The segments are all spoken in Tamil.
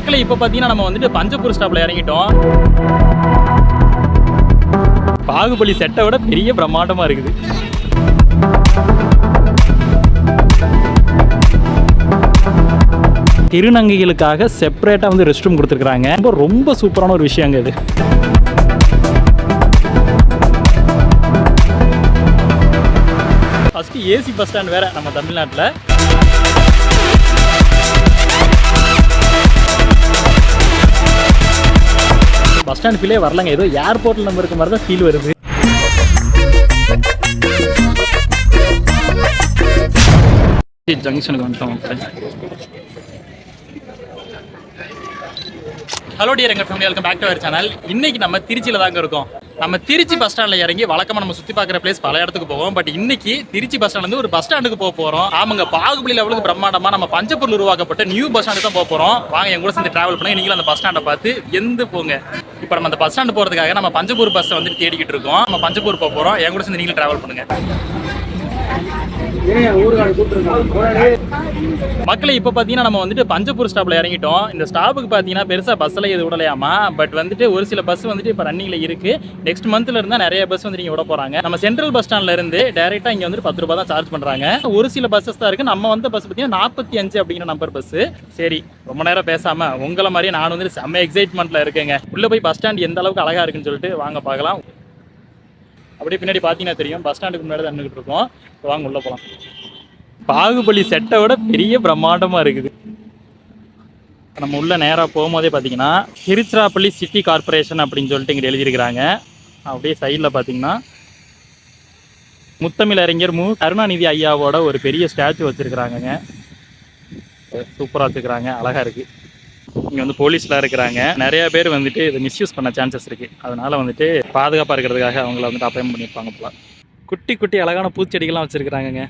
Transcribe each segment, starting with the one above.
மக்களை இப்போ பார்த்தீங்கன்னா நம்ம வந்துட்டு பஞ்சப்பூர் ஸ்டாப்ல இறங்கிட்டோம். பாகுபலி செட்டை விட பெரிய பிரம்மாண்டமாக இருக்குது. திருநங்கைகளுக்காக செப்பரேட்டாக வந்து ரெஸ்ட் ரூம் கொடுத்துருக்குறாங்க. ரொம்ப ரொம்ப சூப்பரான ஒரு விஷயங்க இது. ஃபஸ்ட்டு ஏசி பஸ் ஸ்டாண்ட் வேறு நம்ம தமிழ்நாட்டில். பஸ் ஸ்டாண்ட் ஃபீலே வரலங்க. ஏதோ ஏர்போர்ட்டில் நம்ம இருக்க மாதிரி தான் ஃபீல் வருது ஜங்ஷனுக்கு வந்துட்டோம். ஹலோ டியர் எங்கள் family welcome back to our channel இன்னைக்கு நம்ம திருச்சியில் தாங்க இருக்கோம். நம்ம திருச்சி பஸ் ஸ்டாண்டில் இறங்கி வழக்கமாக நம்ம சுற்றி பார்க்குற பிளேஸ் பல இடத்துக்கு போவோம். பட் இன்னைக்கு திருச்சி பஸ் ஸ்டாண்ட்லேருந்து ஒரு பஸ் ஸ்டாண்டுக்கு போக போகிறோம் ஆமாங்க பாகுபலி லெவலுக்கு பிரம்மாண்டமாக நம்ம பஞ்சப்பூரில் உருவாக்கப்பட்ட நியூ பஸ் ஸ்டாண்டு தான் போக போகிறோம் வாங்க என் கூட சேர்ந்து ட்ராவல் பண்ணி நீங்களும் அந்த பஸ் ஸ்டாண்டை பார்த்து எந்த போங்க. இப்போ நம்ம அந்த பஸ் ஸ்டாண்டு போகிறதுக்காக நம்ம பஞ்சப்பூர் பஸ்ஸை வந்து தேடிக்கிட்டு இருக்கோம். நம்ம பஞ்சப்பூர் போக போகிறோம் என் கூட சேர்ந்து நீங்களும் ட்ராவல் பண்ணுங்க. மக்களை இப்போ பார்த்தீங்கன்னா நம்ம வந்துட்டு பஞ்சப்பூர் ஸ்டாப்பில் இறங்கிட்டோம். இந்த ஸ்டாப்புக்கு பார்த்தீங்கன்னா பெருசாக பஸ்ஸில் இது விடலையாமா? பட் வந்துட்டு ஒரு சில பஸ் வந்துட்டு இப்போ ரன்னிங்கில் இருக்குது நெக்ஸ்ட் மந்த்தில் இருந்தால் நிறைய பஸ் வந்து நீங்கள் விட போகிறாங்க நம்ம சென்ட்ரல் பஸ் ஸ்டாண்ட்ல இருந்து டேரெக்டாக இங்கே வந்து பத்து ரூபா தான் சார்ஜ் பண்ணுறாங்க ஒரு சில பஸ்ஸஸ் தான் இருக்குது நம்ம வந்த பஸ் பார்த்தீங்கன்னா நாற்பத்தி அஞ்சு அப்படிங்கிற நம்பர் பஸ்ஸு சரி ரொம்ப நேரம் பேசாமல் உங்களை மாதிரியே நான் வந்துட்டு செம்ம எக்ஸைட்மெண்ட்டில் இருக்கேங்க. உள்ளே போய் பஸ் ஸ்டாண்ட் எந்த அளவுக்கு அழகாக இருக்குன்னு சொல்லிட்டு வாங்க பார்க்கலாம். அப்படியே பின்னாடி பார்த்தீங்கன்னா தெரியும். பஸ் ஸ்டாண்டுக்கு முன்னாடி தான் நின்றுட்டு இருக்கோம். வாங்க உள்ள போகலாம் பாகுபலி செட்டை விட பெரிய பிரம்மாண்டமாக இருக்குது. நம்ம உள்ள நேராக போகும்போதே பார்த்தீங்கன்னா திருச்சிராப்பள்ளி சிட்டி கார்ப்பரேஷன் அப்படின்னு சொல்லிட்டு இங்கே எழுதியிருக்கிறாங்க. அப்படியே சைடில் பார்த்தீங்கன்னா முத்தமிழ் அறிஞர் மு. கருணாநிதி ஐயாவோட ஒரு பெரிய ஸ்டாச்சு வச்சுருக்குறாங்கங்க. சூப்பராக வச்சுருக்குறாங்க. அழகாக இருக்குது இங்கே வந்து போலீஸ்லாம் இருக்கிறாங்க. நிறைய பேர் வந்துட்டு இதை மிஸ்யூஸ் பண்ண சான்சஸ் இருக்குது அதனால் வந்துட்டு பாதுகாப்பாக இருக்கிறதுக்காக அவங்கள வந்துட்டு அப்பாயின் பண்ணியிருப்பாங்க போல. குட்டி குட்டி அழகான பூச்செடிகள்லாம் வச்சுருக்குறாங்கங்க.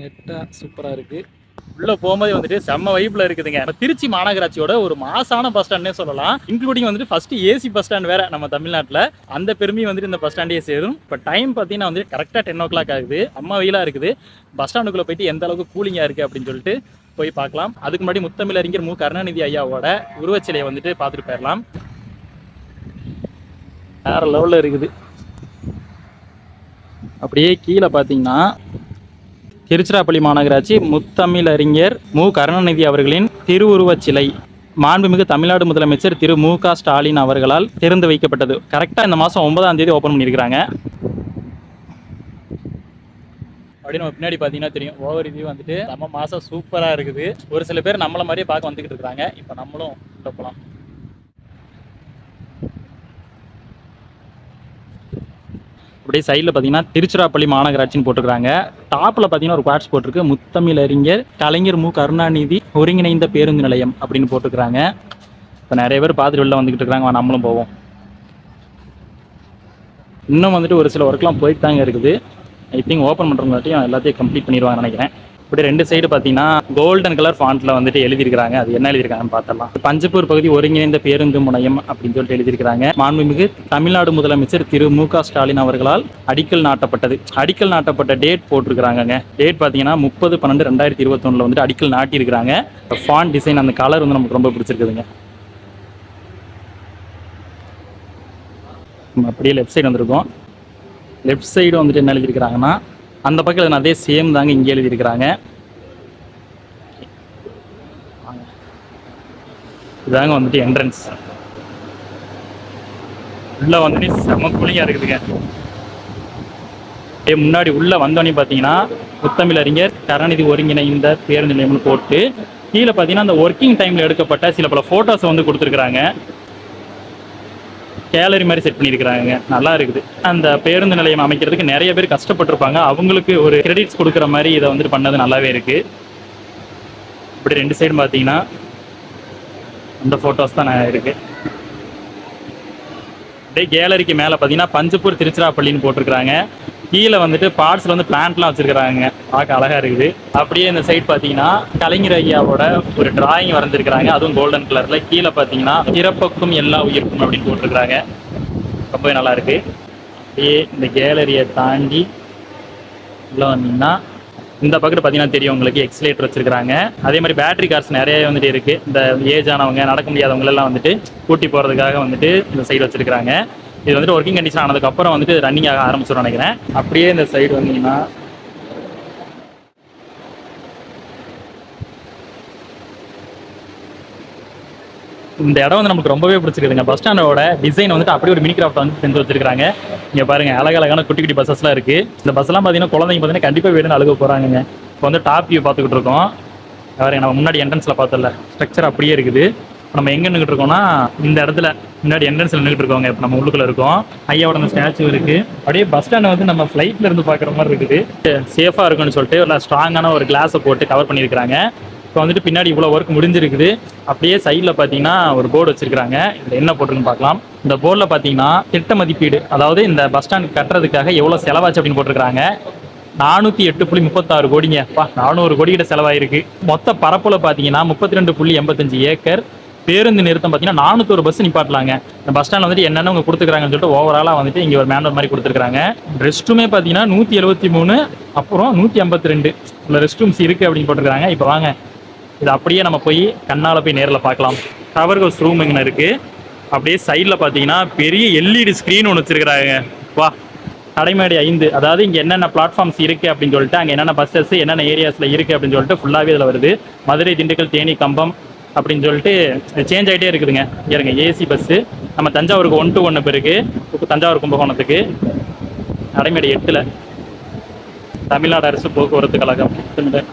நெட்டாக சூப்பராக இருக்குது உள்ளே போகும்போது வந்துட்டு செம்ம வைப்பில் இருக்குதுங்க. நம்ம திருச்சி மாநகராட்சியோட ஒரு மாசான பஸ் ஸ்டாண்ட்னே சொல்லலாம். இன்க்ளூடிங் வந்துட்டு ஃபஸ்ட்டு ஏசி பஸ் ஸ்டாண்ட் வேறு நம்ம தமிழ்நாட்டில். அந்த பெருமையும் வந்துட்டு இந்த பஸ் ஸ்டாண்டே சேரும். இப்போ டைம் பார்த்தீங்கன்னா வந்து கரெக்டாக டென் ஓ கிளாக் ஆகுது. அம்மா வெயிலாக இருக்குது. பஸ் ஸ்டாண்டுக்குள்ளே போயிட்டு எந்த அளவுக்கு கூலிங்காக இருக்குது அப்படின்னு சொல்லிட்டு போய் பார்க்கலாம். அதுக்கு முன்னாடி முத்தமிழ் அறிஞர் மு. கருணாநிதி ஐயாவோட உருவச்சிலையை வந்துட்டு பார்த்துட்டு போயிடலாம். வேற லெவலில் இருக்குது. அப்படியே கீழே பார்த்தீங்கன்னா திருச்சிராப்பள்ளி மாநகராட்சி முத்தமிழ் அறிஞர் மு. கருணாநிதி அவர்களின் திருவுருவச் சிலை மாண்புமிகு தமிழ்நாடு முதலமைச்சர் திரு மு. க. ஸ்டாலின் அவர்களால் திறந்து வைக்கப்பட்டது. கரெக்டாக இந்த மாதம் ஒன்பதாம் தேதி ஓப்பன் பண்ணியிருக்கிறாங்க. அப்படின்னு நம்ம பின்னாடி பார்த்தீங்கன்னா தெரியும். ஓவர் வியூ வந்துட்டு நம்ம மாதம் சூப்பராக இருக்குது. ஒரு சில பேர் நம்மள மாதிரியே பார்க்க வந்துக்கிட்டு இருக்கிறாங்க இப்போ நம்மளும் உள்ள போகலாம் அப்படியே சைடில் பார்த்தீங்கன்னா திருச்சிராப்பள்ளி மாநகராட்சின்னு போட்டிருக்காங்க. டாப்பில் பார்த்தீங்கன்னா ஒரு குவாட்ஸ் போட்டிருக்கு. முத்தமிழ் அறிஞர் கலைஞர் மு. கருணாநிதி ஒருங்கிணைந்த பேருந்து நிலையம் அப்படின்னு போட்டிருக்கிறாங்க இப்போ நிறைய பேர் பார்த்துட்டு வெளில வந்துக்கிட்டு இருக்காங்க. நம்மளும் போவோம். இன்னும் வந்துட்டு ஒரு சில ஒர்க்லாம் போயிட்டு தாங்க இருக்குது. ஐ திங்க் ஓப்பன் பண்ணுறவங்காட்டியும் எல்லாத்தையும் கம்ப்ளீட் பண்ணிடுவாங்கன்னு நினைக்கிறேன். இப்படி ரெண்டு சைடு பார்த்தீங்கன்னா கோல்டன் கலர் ஃபாண்ட்டில் வந்துட்டு எழுதியிருக்காங்க அது என்ன எழுதியிருக்காங்கன்னு பார்த்தலாம் பஞ்சப்பூர் பகுதி ஒருங்கிணைந்த பேருந்து முனையம் அப்படின்னு சொல்லிட்டு எழுதியிருக்காங்க மாண்புமிகு தமிழ்நாடு முதலமைச்சர் திரு மு க ஸ்டாலின் அவர்களால் அடிக்கல் நாட்டப்பட்டது. அடிக்கல் நாட்டப்பட்ட டேட் போட்டிருக்கிறாங்கங்க. டேட் பார்த்தீங்கன்னா முப்பது பன்னெண்டு ரெண்டாயிரத்தி இருபத்தொன்னில் வந்துட்டு அடிக்கல் நாட்டியிருக்கிறாங்க. ஃபாண்ட் டிசைன் அந்த கலர் வந்து நமக்கு ரொம்ப பிடிச்சிருக்குதுங்க. நம்ம அப்படியே லெஃப்ட் சைடு வந்திருக்கோம். லெஃப்ட் சைடு வந்துட்டு என்ன எழுதியிருக்கிறாங்கன்னா அந்த பக்கம் அதே சேம் தாங்க இங்கே எழுதியிருக்கிறாங்க. இதாங்க வந்துட்டு என்ட்ரன்ஸ் உள்ள வந்துட்டு செம கூலிங்காக இருக்குதுங்க. அப்படியே முன்னாடி உள்ள வந்தோடனே பார்த்தீங்கன்னா முத்தமிழ் அறிஞர் கருணாநிதி ஒருங்கிணைந்த பேருந்து நிலையம்னு போட்டு கீழே பார்த்தீங்கன்னா அந்த ஒர்க்கிங் டைமில் எடுக்கப்பட்ட சில பல ஃபோட்டோஸை வந்து கொடுத்துருக்குறாங்க. கேலரி மாதிரி செட் பண்ணியிருக்கிறாங்க. நல்லா இருக்குது. அந்த பேருந்து நிலையம் அமைக்கிறதுக்கு நிறைய பேர் கஷ்டப்பட்டிருப்பாங்க. அவங்களுக்கு ஒரு கிரெடிட்ஸ் கொடுக்குற மாதிரி இதை வந்துட்டு பண்ணது நல்லாவே இருக்கு. இப்படி ரெண்டு சைடு பார்த்தீங்கன்னா அந்த ஃபோட்டோஸ் தான் நான் இருக்கு. அப்படியே கேலரிக்கு மேலே பார்த்தீங்கன்னா பஞ்சப்பூர் திருச்சிராப்பள்ளின்னு போட்டிருக்கிறாங்க. கீழே வந்துட்டு பார்ட்ஸில் வந்து பிளான்ட்லாம் வச்சிருக்கிறாங்க. பார்க்க அழகா இருக்குது. அப்படியே இந்த சைட் பார்த்தீங்கன்னா கலைஞர் ஐயாவோட ஒரு டிராயிங் வரைஞ்சிருக்கிறாங்க அதுவும் கோல்டன் கலரில் கீழே பார்த்தீங்கன்னா இறப்புக்கும் எல்லா உயிர்க்கும் அப்படின்னு போட்டிருக்கிறாங்க. ரொம்பவே நல்லா இருக்கு. அப்படியே இந்த கேலரியை தாண்டி உள்ளே வந்தீங்கன்னா இந்த பக்கெட் பார்த்தீங்கன்னா தெரியும் உங்களுக்கு எக்ஸலேட்டர் வச்சிருக்காங்க அதே மாதிரி பேட்டரி கார்ஸ் நிறைய வந்துட்டு இருக்கு. இந்த ஏஜ் ஆனவங்க நடக்க முடியாதவங்க எல்லாம் வந்துட்டு கூட்டி போகிறதுக்காக வந்துட்டு இந்த சைடு வச்சிருக்காங்க இது வந்துட்டு ஒர்க்கிங் கண்டிஷன் ஆனதுக்கப்புறம் வந்துட்டு ரன்னிங் ஆக ஆரம்பிச்சிடும் நினைக்கிறேன். அப்படியே இந்த சைடு வந்தீங்கன்னா இந்த இடம் வந்து நமக்கு ரொம்பவே பிடிச்சிருக்குதுங்க. பஸ் ஸ்டாண்டோட டிசைன் வந்துட்டு அப்படியே ஒரு மினி கிராஃப்ட் வந்து செஞ்சு வச்சிருக்காங்க இங்க பாருங்க அழகழகான குட்டி குட்டி பஸ்ஸஸ்லாம் இருக்கு. இந்த பஸ்லாம் பார்த்தீங்கன்னா குழந்தைங்க பார்த்தீங்கன்னா கண்டிப்பாக வீடுன்னு அழுக போறாங்க இப்போ வந்து டாப் வியூ பார்த்துக்கிட்டு இருக்கோம். பாருங்க நம்ம முன்னாடி என்ட்ரன்ஸ்ல பார்த்தல ஸ்ட்ரக்சர் அப்படியே இருக்குது. நம்ம எங்கே நின்றுட்டு இருக்கோம்னா இந்த இடத்துல முன்னாடி என்ட்ரன்ஸ்ல நின்றுட்டு இருக்கோங்க இப்போ நம்ம உள்ளுக்குள்ள இருக்கோம். ஐயாவோட அந்த ஸ்டாச்சு இருக்கு. அப்படியே பஸ் ஸ்டாண்ட் வந்து நம்ம ஃப்ளைட்ல இருந்து பார்க்குற மாதிரி இருக்குது. சேஃபா இருக்கும்னு சொல்லிட்டு ஒரு ஸ்ட்ராங்கான ஒரு கிளாஸை போட்டு கவர் பண்ணியிருக்காங்க இப்போ வந்துட்டு பின்னாடி இவ்வளோ ஒர்க் முடிஞ்சிருக்குது. அப்படியே சைடில் பார்த்தீங்கன்னா ஒரு போர்டு வச்சிருக்காங்க இதில் என்ன போட்டிருக்குன்னு பார்க்கலாம். இந்த போர்டில் பார்த்தீங்கன்னா திட்ட மதிப்பீடு அதாவது இந்த பஸ் ஸ்டாண்ட் கட்டுறதுக்காக எவ்வளோ செலவாச்சு அப்படின்னு போட்டிருக்காங்க நானூற்றி எட்டு புள்ளி முப்பத்தாறு கோடிங்க. நானூறு கோடி கிட்ட செலவாயிருக்கு. மொத்த பரப்பில் பார்த்தீங்கன்னா முப்பத்தி ரெண்டு புள்ளி எண்பத்தஞ்சு ஏக்கர். பேருந்து நிறுத்தம் பார்த்தீங்கன்னா நானூற்றொரு பஸ் நிப்பாட்டலாங்க. இந்த பஸ் ஸ்டாண்ட் வந்துட்டு என்னென்ன அவங்க கொடுத்துருக்காங்கன்னு சொல்லிட்டு ஓவராலாக வந்துட்டு இங்கே ஒரு மேனுவல் மாதிரி கொடுத்துருக்காங்க ரெஸ்ட் ரூமே பார்த்தீங்கன்னா நூற்றி எழுபத்தி மூணு அப்புறம் நூற்றி ஐம்பத்தி ரெண்டு. உள்ள ரெஸ்ட் ரூம்ஸ் இருக்குது அப்படின்னு போட்டிருக்காங்க. இப்போ வாங்க. இது அப்படியே நம்ம போய் கண்ணால் போய் நேரில் பார்க்கலாம். டவர் ஹவுஸ் ரூம் இங்கே இருக்குது அப்படியே சைடில் பார்த்தீங்கன்னா பெரிய எல்இடி ஸ்க்ரீன் ஒன்று வச்சிருக்கிறாங்க. வா. நடைமேடை ஐந்து. அதாவது இங்கே என்னென்ன பிளாட்ஃபார்ம்ஸ் இருக்குது அப்படின்னு சொல்லிட்டு அங்கே என்னென்ன பஸ்ஸஸ் என்னென்ன ஏரியாஸில் இருக்குது அப்படின்னு சொல்லிட்டு ஃபுல்லாகவே இதில் வருது. மதுரை திண்டுக்கல் தேனி கம்பம் அப்படின்னு சொல்லிட்டு சேஞ்ச் ஆகிட்டே இருக்குதுங்க. இறங்க ஏசி பஸ்ஸு நம்ம தஞ்சாவூருக்கு ஒன் டு ஒன்று பிறகு இப்போ தஞ்சாவூர் கும்பகோணத்துக்கு நடைமேடை எட்டில் தமிழ்நாடு அரசு போக்குவரத்து கழகம்.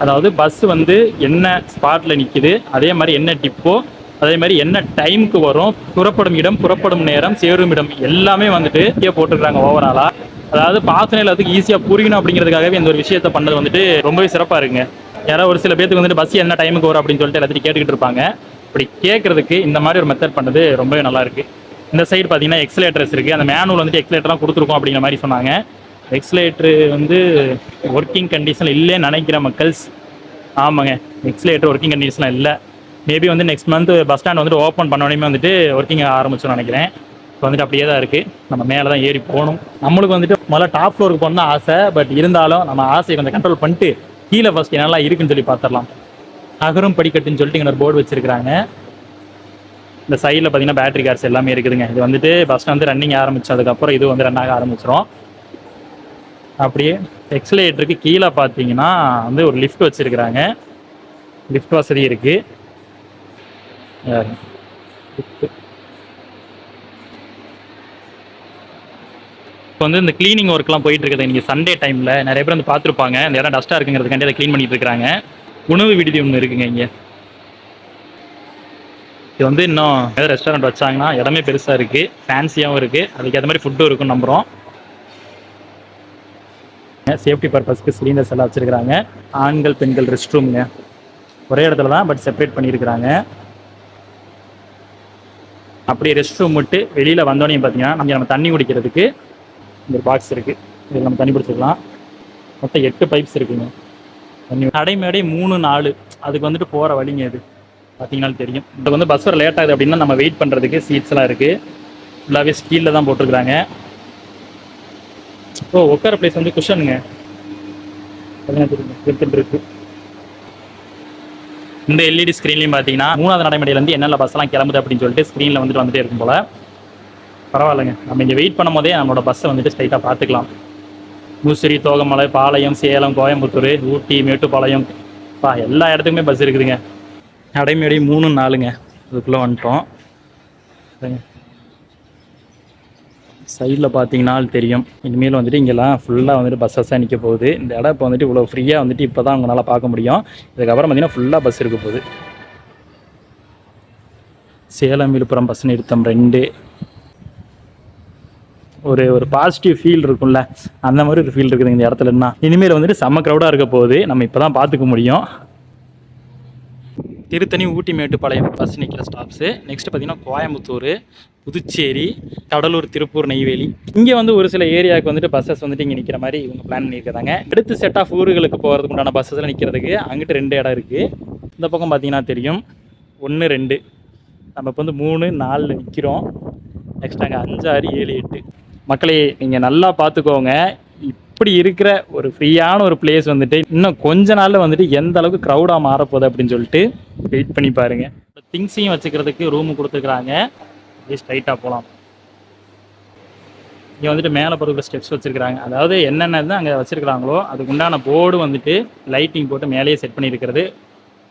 அதாவது பஸ் வந்து என்ன ஸ்பாட்ல நிக்குது அதே மாதிரி என்ன டிப்போ அதே மாதிரி என்ன டைமுக்கு வரும் புறப்படும் இடம் புறப்படும் நேரம் சேரும் இடம் எல்லாமே வந்துட்டு இங்கே போட்டுருக்காங்க ஓவராலா அதாவது பார்த்து எல்லாத்துக்கும் ஈஸியாக புரியணும் அப்படிங்கிறதுக்காகவே இந்த ஒரு விஷயத்த பண்ணது வந்துட்டு ரொம்பவே சிறப்பாக இருக்குங்க. யாராவது ஒரு சில பேத்துக்கு வந்துட்டு பஸ் என்ன டைமுக்கு வரும் அப்படின்னு சொல்லிட்டு எல்லாத்தையும் கேட்டுக்கிட்டு இருப்பாங்க. இப்படி கேட்கறதுக்கு இந்த மாதிரி ஒரு மெத்தட் பண்ணது ரொம்பவே நல்லா இருக்கு. இந்த சைடு பார்த்தீங்கன்னா எக்ஸலேட்டர்ஸ் இருக்கு. அந்த மேனுவல் வந்துட்டு எக்ஸலேட்டர்லாம் கொடுத்துருக்கோம் அப்படிங்கிற மாதிரி சொன்னாங்க. எக்ஸலேட்ரு வந்து ஒர்க்கிங் கண்டிஷன் இல்லைன்னு நினைக்கிற மக்கள்ஸ் ஆமாங்க எக்ஸலேட்டர் ஒர்க்கிங் கண்டிஷனில் இல்லை. மேபி வந்து நெக்ஸ்ட் மந்த் பஸ் ஸ்டாண்ட் வந்துட்டு ஓப்பன் பண்ணோடனே வந்துட்டு ஒர்க்கிங் ஆரம்பிச்சோன்னு நினைக்கிறேன். இப்போ வந்துட்டு அப்படியே தான் இருக்குது நம்ம மேலே தான் ஏறி போகணும். நம்மளுக்கு வந்துட்டு முதல்ல டாப் ஃப்ளோருக்கு போகணும் ஆசை பட் இருந்தாலும் நம்ம ஆசையை கொஞ்சம் கண்ட்ரோல் பண்ணிட்டு கீழே ஃபஸ்ட் என்னெல்லாம் இருக்குன்னு சொல்லி பார்த்துடலாம் நகரும் படிக்கட்டுன்னு சொல்லிட்டு இங்கே ஒரு போர்டு வச்சுருக்கிறாங்க. இந்த சைடில் பார்த்தீங்கன்னா பேட்டரி கார்ஸ் எல்லாமே இருக்குதுங்க. இது வந்துட்டு ஃபஸ்ட்டு வந்து ரன்னிங் ஆரம்பித்ததுக்கப்புறம் இது வந்து ரன் ஆக ஆரம்பிச்சிரும். அப்படியே எக்ஸலேட்டருக்கு கீழே பார்த்தீங்கன்னா வந்து ஒரு லிஃப்ட் வச்சுருக்குறாங்க. லிஃப்ட் வசதி இருக்குது லிஃப்ட்டு இப்போ வந்து இந்த க்ளீனிங் ஒர்க்லாம் போயிட்டு இருக்குது. இன்னைக்கு சண்டே டைமில் நிறைய பேர் வந்து பார்த்துருப்பாங்க. அந்த இடம் டஸ்ட்டாக இருக்குங்கிறதுக்காண்டி அதை க்ளீன் பண்ணிட்டு இருக்கிறாங்க. உணவு விடுதி ஒன்று இருக்குங்க இங்கே. இது வந்து இன்னும் ஏதாவது ரெஸ்டாரண்ட் வச்சாங்கன்னா இடமே பெருசாக இருக்குது ஃபேன்சியாகவும் இருக்குது அதுக்கு ஏற்ற மாதிரி ஃபுட்டும் இருக்கும் நம்புகிறோம் சேஃப்டி பர்பஸ்க்கு சிலிண்டர்ஸ் எல்லாம் வச்சுருக்கிறாங்க. ஆண்கள் பெண்கள் ரெஸ்ட் ரூம்ங்க ஒரே இடத்துல தான் பட் செப்பரேட் பண்ணியிருக்கிறாங்க. அப்படியே ரெஸ்ட் ரூம் விட்டு வெளியில் வந்தோடனே பார்த்தீங்கன்னா நம்ம நம்ம தண்ணி குடிக்கிறதுக்கு இந்த பாக்ஸ் இருக்குது இதில் நம்ம தண்ணி பிடிச்சிக்கலாம் மொத்தம் எட்டு பைப்ஸ் இருக்குங்க. தண்ணி நடைமேடை மூணு நாலு. அதுக்கு வந்துட்டு போகிற வழிங்க இது. பார்த்தீங்கனாலும் தெரியும். இப்போ வந்து பஸ் வர லேட் ஆகுது அப்படின்னா நம்ம வெயிட் பண்ணுறதுக்கு சீட்ஸ்லாம் இருக்குது ஃபுல்லாகவே ஸ்டீலில் தான் போட்டிருக்கிறாங்க. ஓ உட்கார பிளேஸ் வந்து குஷனுங்க இருக்கு. இந்த எல்இடி ஸ்க்ரீன்லையும் பார்த்தீங்கன்னா மூணாவது நடைமுறையிலேருந்து என்னென்ன பஸ்லாம் கிளம்புது அப்படின்னு சொல்லிட்டு ஸ்க்ரீனில் வந்துட்டு வந்துட்டே இருக்கும் போல். பரவாயில்லைங்க. நம்ம இங்கே வெயிட் பண்ணும் போதே நம்மளோட பஸ்ஸை வந்துட்டு ஸ்ட்ரைட்டாக பார்த்துக்கலாம் முசிறி தோகமலை பாளையம் சேலம் கோயம்புத்தூர் ஊட்டி மேட்டுப்பாளையம். பா எல்லா இடத்துக்குமே பஸ் இருக்குதுங்க. நடைமுறை மூணு நாலுங்க. அதுக்குள்ளே வந்துட்டோம். சைடில் பார்த்தீங்கன்னா தெரியும். இனிமேல் வந்துட்டு இங்கெல்லாம் ஃபுல்லாக வந்துட்டு பஸ்ஸஸ்ஸாக நிற்க போகுது. இந்த இடம் இப்போ வந்துட்டு இவ்வளோ ஃப்ரீயாக வந்துட்டு இப்போ தான் உங்களால் பார்க்க முடியும். இதுக்கப்புறம் பார்த்தீங்கன்னா ஃபுல்லாக பஸ் இருக்க போகுது. சேலம் விழுப்புரம் பஸ் நிறுத்தம் ரெண்டு. ஒரு ஒரு பாசிட்டிவ் ஃபீல் இருக்கும்ல அந்த மாதிரி ஒரு ஃபீல் இருக்குது இந்த இடத்துலன்னா இனிமேல் வந்துட்டு செம்ம க்ரௌடாக இருக்க போகுது. நம்ம இப்போ தான் பார்த்துக்க முடியும். திருத்தணி ஊட்டி மேட்டுப்பாளையம் பஸ் நிற்கிற ஸ்டாப்ஸு நெக்ஸ்ட் பார்த்திங்கன்னா கோயம்புத்தூர் புதுச்சேரி கடலூர் திருப்பூர் நெய்வேலி. இங்கே வந்து ஒரு சில ஏரியாவுக்கு வந்துட்டு பஸ்ஸஸ் வந்துட்டு இங்கே நிற்கிற மாதிரி இவங்க பிளான் பண்ணியிருக்காங்க. அடுத்து செட் ஆஃப் ஊர்களுக்கு போகிறதுக்கு உண்டான பஸ்ஸஸ்லாம் நிற்கிறதுக்கு அங்கிட்டு ரெண்டு இடம் இருக்குது இந்த பக்கம் பார்த்தீங்கன்னா தெரியும். ஒன்று ரெண்டு. நம்ம இப்போ வந்து மூணு நாலில் நிற்கிறோம் நெக்ஸ்ட் அங்கே அஞ்சு ஆறு ஏழு எட்டு. மக்களே நீங்கள் நல்லா பார்த்துக்கோங்க இப்படி இருக்கிற ஒரு ஃப்ரீயான ஒரு பிளேஸ் வந்துட்டு இன்னும் கொஞ்ச நாளில் வந்துட்டு எந்த அளவுக்கு க்ரௌடாக மாறப்போகுது அப்படின்னு சொல்லிட்டு வெயிட் பண்ணி பாருங்க. திங்ஸையும் வச்சுக்கிறதுக்கு ரூம் கொடுத்துருக்குறாங்க. அப்படியே ஸ்ட்ரைட்டாக போகலாம் இங்கே வந்துட்டு மேலே போகிறதுக்கு ஸ்டெப்ஸ் வச்சுருக்காங்க அதாவது என்னென்ன அங்கே வச்சுருக்கிறாங்களோ அதுக்கு உண்டான போர்டு வந்துட்டு லைட்டிங் போட்டு மேலேயே செட் பண்ணியிருக்கிறது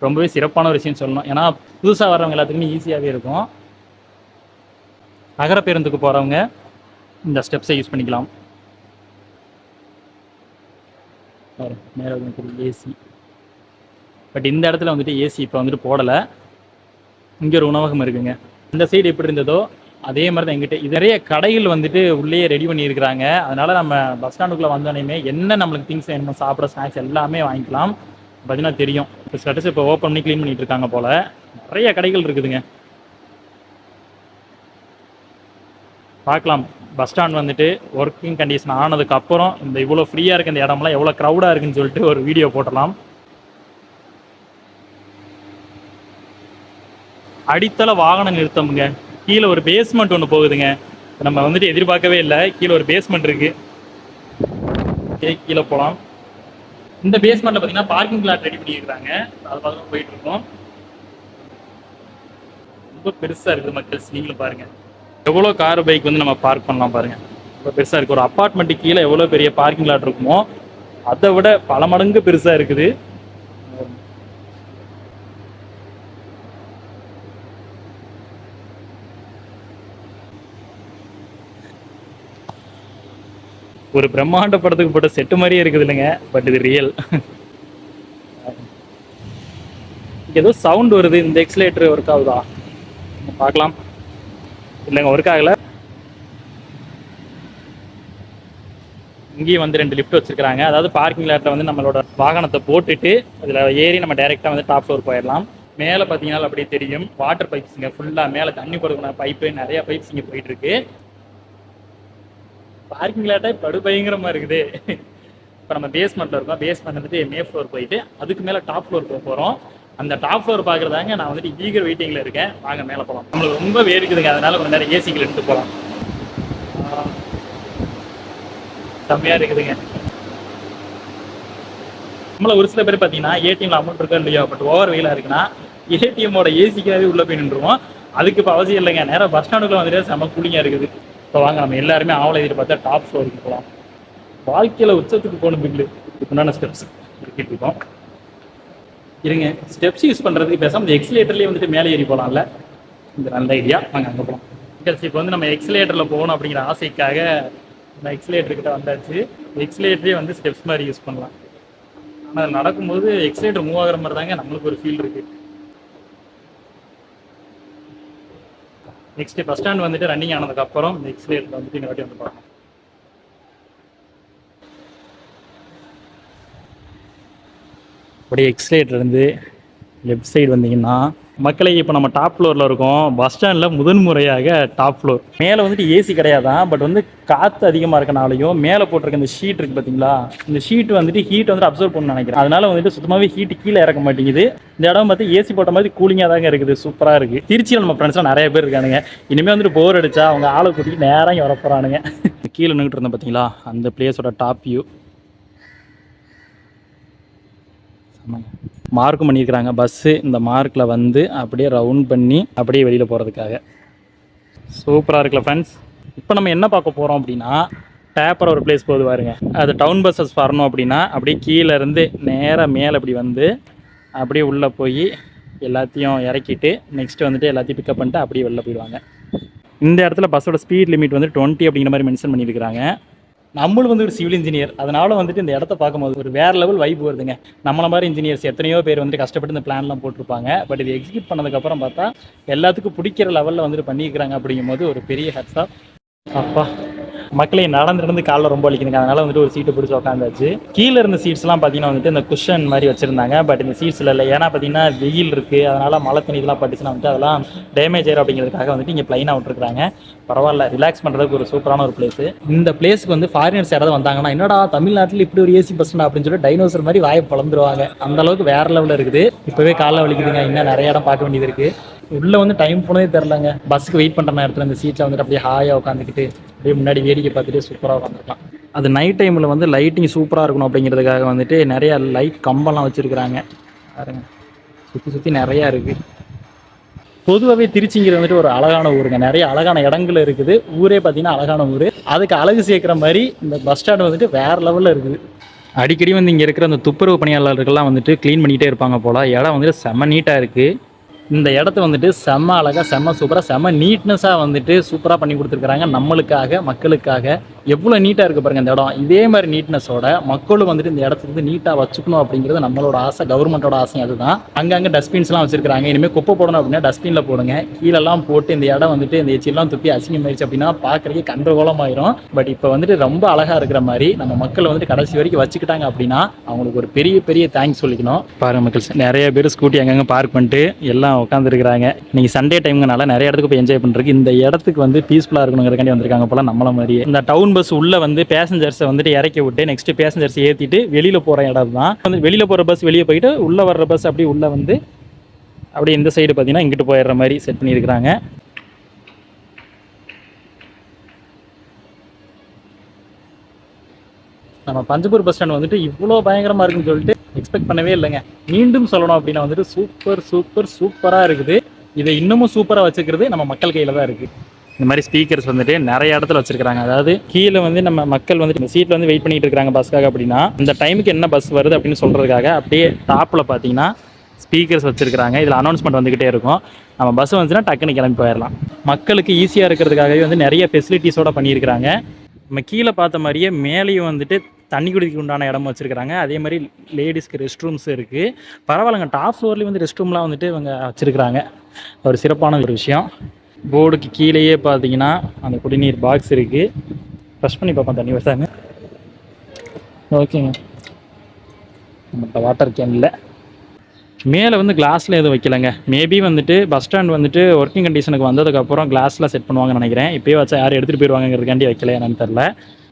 ரொம்பவே சிறப்பான ஒரு விஷயம் சொல்லணும். ஏன்னா புதுசாக வர்றவங்க எல்லாத்துக்குமே ஈஸியாகவே இருக்கும். நகர பேருந்துக்கு போகிறவங்க இந்த ஸ்டெப்ஸை யூஸ் பண்ணிக்கலாம். ஏசி பட் இந்த இடத்துல வந்துட்டு ஏசி இப்போ வந்துட்டு போடலை. இங்கே ஒரு உணவகம் இருக்குங்க. இந்த சைடு எப்படி இருந்ததோ அதே மாதிரி தான் எங்கிட்ட. இது நிறைய கடைகள் வந்துட்டு உள்ளேயே ரெடி பண்ணியிருக்கிறாங்க. அதனால் நம்ம பஸ் ஸ்டாண்டுக்குள்ளே வந்தோடனே என்ன நம்மளுக்கு திங்ஸ் வேணுமோ சாப்பிட ஸ்நாக்ஸ் எல்லாமே வாங்கிக்கலாம். பார்த்தீங்கன்னா தெரியும் இப்போ ஸ்டேட்டஸ் இப்போ ஓப்பன் பண்ணி க்ளீன் பண்ணிட்டு இருக்காங்க போல். நிறைய கடைகள் இருக்குதுங்க. பார்க்கலாம். பஸ் ஸ்டாண்ட் வந்துட்டு ஒர்க்கிங் கண்டிஷன் ஆனதுக்கப்புறம் இந்த இவ்வளோ ஃப்ரீயாக இருக்க இந்த இடம்லாம் எவ்வளோ க்ரௌடாக இருக்குன்னு சொல்லிட்டு ஒரு வீடியோ போட்டலாம் அடித்தள வாகன நிறுத்தமுங்க. கீழே ஒரு பேஸ்மெண்ட் ஒன்று போகுதுங்க. நம்ம வந்துட்டு எதிர்பார்க்கவே இல்லை. கீழே ஒரு பேஸ்மெண்ட் இருக்குது கீழே போகலாம் இந்த பேஸ்மெண்ட்ல பார்த்தீங்கன்னா பார்க்கிங் லாட் ரெடி பண்ணியிருக்காங்க அது பார்த்து போயிட்டு இருக்கோம். ரொம்ப பெருசாக இருக்குது மக்கள்ஸ் நீங்களும் பாருங்கள் எவ்வளோ கார் பைக் வந்து நம்ம பார்க் பண்ணலாம் பாருங்க. ரொம்ப பெருசா இருக்கு. ஒரு அப்பார்ட்மெண்ட்டு கீழே எவ்வளோ பெரிய பார்க்கிங் லாட் இருக்குமோ அதை விட பல மடங்கு பெருசா இருக்குது. ஒரு பிரம்மாண்ட படத்துக்கு போட்ட செட்டு மாதிரியே இருக்குது இல்லைங்க பட் இது ரியல் ஏதோ சவுண்ட் வருது. இந்த எக்ஸலேட்டர் ஒர்க் ஆகுதா பார்க்கலாம். இல்லைங்க ஒர்க் ஆகல. இங்கேயும் வந்து ரெண்டு லிஃப்ட் வச்சிருக்காங்க அதாவது பார்க்கிங் லாட்ல வந்து நம்மளோட வாகனத்தை போட்டுட்டு அதில் ஏறி நம்ம டைரெக்டாக வந்து டாப் ஃப்ளோர் போயிடலாம். மேலே பார்த்தீங்கன்னா அப்படியே தெரியும். வாட்டர் பைப்ஸுங்க ஃபுல்லாக மேலே தண்ணி கொடுக்கணும் பைப்பு நிறைய பைப்ஸ் இங்கே போயிட்டு இருக்கு பார்க்கிங் லாட்டே படு பயங்கரமா இருக்குது. இப்போ நம்ம பேஸ்மெண்ட்டில் இருக்கோம். பேஸ்மெண்ட் வந்துட்டு மே ஃப்ளோர் போயிட்டு அதுக்கு மேலே டாப் ஃப்ளோர் போக போகிறோம் அந்த டாப் ஃப்ளோர் பார்க்குறதாங்க நான் வந்துட்டு ஈகர் வெயிட்டிங்கில் இருக்கேன். வாங்க மேலே போகலாம் நம்மளுக்கு ரொம்ப வேர்க்குதுங்க அதனால கொஞ்சம் நேரம் ஏசிகள் எடுத்து போகலாம் செம்மையாக இருக்குதுங்க. நம்மள ஒரு சில பேர் பார்த்தீங்கன்னா ஏடிஎம்ல அமௌண்ட் இருக்கா இல்லையா? பட் ஓவர் வெயிலாக இருக்குன்னா ஏடிஎம்மோட ஏசிக்காகவே உள்ளே போய் நின்றுவோம் அதுக்கு இப்போ அவசியம் இல்லைங்க. நேராக பஸ் ஸ்டாண்டுக்குள்ள வந்துட்டு செம்ம கூலிங்காக இருக்குது. இப்போ வாங்க நம்ம எல்லாருமே ஆவலை எதிர்பார்த்தா டாப் ஃப்ளோருக்கு போகலாம் வாழ்க்கையில் உச்சத்துக்கு போகணும் பில்லு. இதுக்குண்டான ஸ்டெப்ஸ் இருக்கிட்டு இருக்கோம் இருங்க. ஸ்டெப்ஸ் யூஸ் பண்ணுறதுக்கு பேசாமல் எக்ஸிலேட்டர்லேயே வந்துட்டு மேலே ஏறி போகலாம்ல இந்த நல்ல ஐடியா நாங்கள் அங்கே போகலாம் இப்போ வந்து நம்ம எக்ஸிலேட்டரில் போகணும் அப்படிங்கிற ஆசைக்காக நம்ம எக்ஸிலேட்டர்கிட்ட வந்தாச்சு. எக்ஸிலேட்டரே வந்து ஸ்டெப்ஸ் மாதிரி யூஸ் பண்ணலாம். ஆனால் நடக்கும்போது எக்ஸிலேட்டர் மூவ் ஆகிற மாதிரி தாங்க நம்மளுக்கு ஒரு ஃபீல் இருக்குது நெக்ஸ்ட் பஸ் ஸ்டாண்ட் வந்துட்டு ரன்னிங் ஆனதுக்கப்புறம் நெக்ஸ்ட் இந்த வந்துட்டு இந்த வாட்டி வந்து பார்க்கணும் அப்படியே எக்ஸ்லேட்லேருந்து லெஃப்ட் சைடு வந்தீங்கன்னா மக்களை இப்போ நம்ம டாப் ஃப்ளோரில் இருக்கோம். பஸ் ஸ்டாண்டில் முதன்முறையாக டாப் ஃப்ளோர் மேலே வந்துட்டு ஏசி கிடையாதான் பட் வந்து காற்று அதிகமாக இருக்கனாலையும் மேலே போட்டிருக்க இந்த ஷீட் இருக்குது பார்த்தீங்களா இந்த ஷீட் வந்துட்டு ஹீட் வந்துட்டு அப்சர்வ் பண்ணு நினைக்கிறேன். அதனால வந்துட்டு சுத்தமாகவே ஹீட் கீழே இறக்க மாட்டேங்குது. இந்த இடம் பார்த்து ஏசி போட்ட மாதிரி கூலிங்காக தாங்க இருக்குது. சூப்பராக இருக்குது திருச்சியில் நம்ம ஃப்ரெண்ட்ஸ்லாம் நிறைய பேர் இருக்கானுங்க. இனிமேல் வந்துட்டு போர் அடிச்சா அவங்க ஆளை கூட்டிட்டு நேரம் இங்கே வர போகிறானுங்க கீழே நின்றுட்டு இருந்தேன் பார்த்தீங்களா அந்த பிளேஸோட டாப் வியூ மார்க் பண்ணியிருக்கிறாங்க. பஸ்ஸு இந்த மார்க்கில் வந்து அப்படியே ரவுண்ட் பண்ணி அப்படியே வெளியில் போகிறதுக்காக சூப்பராக இருக்குல்ல ஃப்ரெண்ட்ஸ் இப்போ நம்ம என்ன பார்க்க போகிறோம் அப்படின்னா டேப்பர் ஒரு பிளேஸ் போகுது பாருங்க. அது டவுன் பஸ்ஸஸ் வரணும் அப்படின்னா அப்படியே கீழே இருந்து நேராக மேலே இப்படி வந்து அப்படியே உள்ளே போய் எல்லாத்தையும் இறக்கிட்டு நெக்ஸ்ட்டு வந்துட்டு எல்லாத்தையும் பிக்கப் பண்ணிட்டு அப்படியே வெளில போயிடுவாங்க. இந்த இடத்துல பஸ்ஸோட ஸ்பீட் லிமிட் வந்து டுவெண்ட்டி அப்படிங்கிற மாதிரி மென்ஷன் பண்ணியிருக்கிறாங்க. நம்மளும் வந்து ஒரு சிவில் இன்ஜினியர் அதனால வந்துட்டு இந்த இடத்த பார்க்கும்போது ஒரு வேற லெவல் வைப் வருதுங்க. நம்மள மாதிரி இன்ஜினியர்ஸ் எத்தனையோ பேர் வந்து கஷ்டப்பட்டு இந்த பிளான்லாம் போட்டிருப்பாங்க. பட் இது எக்ஸிக்யூட் பண்ணதுக்கப்புறம் பார்த்தா எல்லாத்துக்கும் பிடிக்கிற லெவலில் வந்துட்டு பண்ணியிருக்கிறாங்க அப்படிங்கும்போது ஒரு பெரிய ஹெட்ஸாக அப்பா. மக்களை நடந்து நடந்து காலில் ரொம்ப வலிக்குதுங்க. அதனால வந்துட்டு ஒரு சீட்டு பிடிச்சி உட்காந்தாச்சு கீழே இருந்த சீட்ஸ்லாம் பார்த்தீங்கன்னா வந்துட்டு இந்த குஷன் மாதிரி வச்சிருந்தாங்க. பட் இந்த சீட்ஸில் இல்லை. ஏன்னா பார்த்தீங்கன்னா வெயில் இருக்குது அதனால மழை தண்ணி இதெல்லாம் பட்டுச்சுன்னா வந்துட்டு அதெல்லாம் டேமேஜ் ஆயிரும் அப்படிங்கிறதுக்காக வந்துட்டு இங்கே பிளைனாக விட்டுருக்காங்க பரவாயில்ல. ரிலாக்ஸ் பண்ணுறதுக்கு ஒரு சூப்பரான ஒரு பிளேஸ் இந்த பிளேஸ்க்கு வந்து ஃபாரினர்ஸ் யாராவது வந்தாங்கன்னா என்னடா தமிழ்நாட்டில் இப்படி ஒரு ஏசி பஸ் அப்படின்னு சொல்லி டைனோசர் மாதிரி வாயை பழந்துருவாங்க அந்த அளவுக்கு வேற லெவலில் இருக்குது. இப்போவே காலைல வலிக்குதுங்க. இன்னும் நிறைய இடம் பார்க்க வேண்டியது இருக்குது உள்ளே வந்து டைம் போனதே தெரிலங்க பஸ்ஸுக்கு வெயிட் பண்ணுற நேரத்தில் அந்த சீட்டில் வந்துட்டு அப்படியே ஹாயாக உட்காந்துக்கிட்டு அப்படியே முன்னாடி வேடிக்கை பார்த்துட்டு சூப்பராக உட்காந்துருக்கலாம் அது நைட் டைமில் வந்து லைட்டிங் சூப்பராக இருக்கணும் அப்படிங்கிறதுக்காக வந்துட்டு நிறைய லைட் கம்பெல்லாம் வச்சுருக்குறாங்க. பாருங்க. சுற்றி சுற்றி நிறையா இருக்குது பொதுவாகவே திருச்சிங்கிறது வந்துட்டு ஒரு அழகான ஊருங்க. நிறைய அழகான இடங்கள் இருக்குது. ஊரே பார்த்தீங்கன்னா அழகான ஊர். அதுக்கு அழகு சேர்க்குற மாதிரி இந்த பஸ் ஸ்டாண்ட் வந்துட்டு வேற லெவலில் இருக்குது. அடிக்கடி வந்து இங்கே இருக்கிற அந்த துப்புரவு பணியாளர்கள்லாம் வந்துட்டு க்ளீன் பண்ணிகிட்டே இருப்பாங்க போல். இடம் வந்துட்டு செம்ம நீட்டாக இருக்குது இந்த இடத்த வந்துட்டு செம்ம அழகாக செம்ம சூப்பராக செம்ம நீட்னஸாக வந்துட்டு சூப்பராக பண்ணி கொடுத்துருக்குறாங்க நம்மளுக்காக மக்களுக்காக. எவ்வளோ நீட்டாக இருக்குது பாருங்கள் இந்த இடம். இதே மாதிரி நீட்னஸோட மக்களும் வந்துட்டு இந்த இடத்த வந்து நீட்டாக வச்சுக்கணும் அப்படிங்கிறது நம்மளோட ஆசை கவர்மெண்ட்டோட ஆசை அதுதான். அங்கங்கே டஸ்ட்பின்ஸ்லாம் வச்சுருக்காங்க இனிமேல் குப்பை போடணும் அப்படின்னா டஸ்ட்பினில் போடுங்க. கீழெல்லாம் போட்டு இந்த இடம் வந்துட்டு இந்த எச்சிலாம் துப்பி அசிங்கமாயிருச்சு அப்படின்னா பார்க்குறதுக்கு கண்டகோலமாயிரும் பட் இப்போ வந்துட்டு ரொம்ப அழகாக இருக்கிற மாதிரி நம்ம மக்கள் வந்துட்டு கடைசி வரைக்கும் வச்சுக்கிட்டாங்க அப்படின்னா அவங்களுக்கு ஒரு பெரிய பெரிய தேங்க்ஸ் சொல்லிக்கணும். பாருங்கள் மக்கள் நிறைய பேர் ஸ்கூட்டி அங்கங்கே பார்க் பண்ணிட்டு எல்லாம் உட்காந்துருக்குறாங்க இன்றைக்கி சண்டே டைம்னால நிறைய இடத்துக்கு போய் என்ஜாய் பண்ணுறதுக்கு இந்த இடத்துக்கு வந்து பீஸ்ஃபுல்லாக இருக்கணுங்கிறக்காண்டி வந்திருக்காங்க போல் நம்மள மாதிரியே. இந்த டவுன் பஸ் உள்ளே வந்து பேசஞ்சர்ஸை வந்துட்டு இறக்கி விட்டு நெக்ஸ்ட் பேசஞ்சர்ஸ் ஏற்றிட்டு வெளியில் போகிற இடம் தான். வந்து வெளியில் போகிற பஸ் வெளியே போயிட்டு உள்ளே வர்ற பஸ் அப்படி உள்ளே வந்து அப்படியே இந்த சைடு பார்த்தீங்கன்னா இங்கிட்டு போயிடுற மாதிரி செட் பண்ணியிருக்கிறாங்க. நம்ம பஞ்சபூர் பஸ் ஸ்டாண்ட் வந்துட்டு இவ்வளோ பயங்கரமாக இருக்குன்னு சொல்லிட்டு எக்ஸ்பெக்ட் பண்ணவே இல்லைங்க. மீண்டும் சொல்லணும் அப்படின்னா வந்துட்டு சூப்பர் சூப்பர் சூப்பராக இருக்குது. இதை இன்னமும் சூப்பராக வச்சுக்கிறது நம்ம மக்கள் கையில் தான் இருக்குது இந்த மாதிரி ஸ்பீக்கர்ஸ் வந்துட்டு நிறைய இடத்துல வச்சிருக்காங்க அதாவது கீழே வந்து நம்ம மக்கள் வந்துட்டு இந்த சீட்டில் வந்து வெயிட் பண்ணிட்டு இருக்காங்க பஸ்க்காக அப்படின்னா இந்த டைமுக்கு என்ன பஸ் வருது அப்படின்னு சொல்கிறதுக்காக அப்படியே டாப்பில் பார்த்தீங்கன்னா ஸ்பீக்கர்ஸ் வச்சுருக்காங்க இதில் அனௌன்ஸ்மெண்ட் வந்துக்கிட்டே இருக்கும். நம்ம பஸ் வந்துச்சுன்னா டக்குன்னு கிளம்பி போயிடலாம். மக்களுக்கு ஈஸியாக இருக்கிறதுக்காகவே வந்து நிறைய ஃபெசிலிட்டிஸோட பண்ணியிருக்கிறாங்க. நம்ம கீழே பார்த்த மாதிரியே மேலேயும் வந்துட்டு தண்ணி குடிக்க உண்டான இடம் வச்சுருக்காங்க அதே மாதிரி லேடிஸ்க்கு ரெஸ்ட் ரூம்ஸ் இருக்குது பரவாயில்லைங்க. டாப் ஃப்ளோர்லேயும் வந்து ரெஸ்ட் ரூம்லாம் வந்துட்டு இவங்க வச்சுருக்குறாங்க. ஒரு சிறப்பான ஒரு விஷயம். போர்டுக்கு கீழேயே பார்த்தீங்கன்னா அந்த குடிநீர் பாக்ஸ் இருக்குது ப்ரெஷ் பண்ணி பார்ப்போம். தண்ணி வருதாங்க ஓகேங்க. நம்மகிட்ட வாட்டர் கேன் இல்லை. மேலே வந்து கிளாஸில் எதுவும் வைக்கலங்க. மேபி வந்துட்டு பஸ் ஸ்டாண்ட் வந்துட்டு ஒர்க்கிங் கண்டிஷனுக்கு வந்ததுக்கப்புறம் கிளாஸில் செட் பண்ணுவாங்கன்னு நினைக்கிறேன். இப்போயே வச்சா யாரும் எடுத்துகிட்டு போயிடுவாங்கிறதுக்காண்டி வைக்கல என்னன்னு தெரில